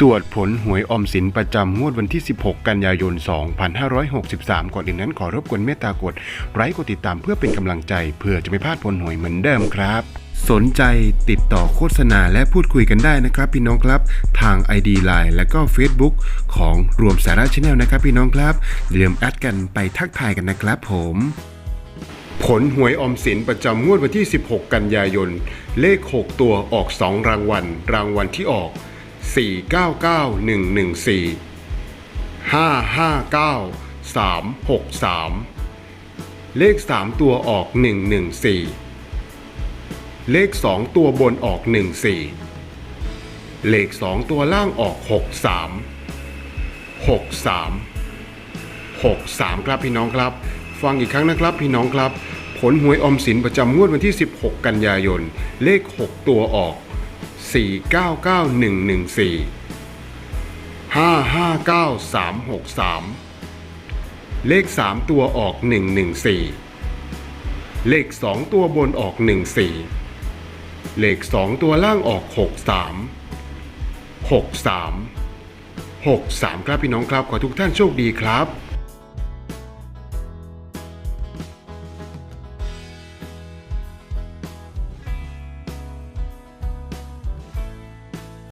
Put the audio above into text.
ตรวจผลหวยอมสินประจำงวดวันที่ 16 กันยายน 2563 ก่อนอื่นนั้นขอรบกวนเมตตากดไลค์กดติดตามเพื่อเป็นกำลังใจ เพื่อจะไม่พลาดผลหวยเหมือนเดิมครับ สนใจติดต่อโฆษณาและพูดคุยกันได้นะครับ พี่น้องครับ ทาง ID Line และก็ Facebook ของรวมสาระชาแนลนะครับ พี่น้องครับอย่าลืมแอดกันไปทักทายกันนะครับผมผลหวยออมสินประจำงวดวันที่ 16 กันยายน เลข 6 ตัวออก 2 รางวัล รางวัลที่ออก 499114 559 363 เลข 3 ตัวออก 114 เลข 2 ตัวบนออก 14 เลข 2 ตัวล่างออก 63 63 63 ครับพี่น้องครับ ฟังอีกครั้งนะครับพี่น้องครับ ผลหวยอมสินประจำงวดวันที่ 16 กันยายน เลข 6 ตัวออก 499114 559363 เลข 3 ตัวออก 114 เลข 2 ตัวบนออก 14 เลข 2 ตัวล่างออก 63 63 63 ครับพี่น้องครับ ขอทุกท่านโชคดีครับ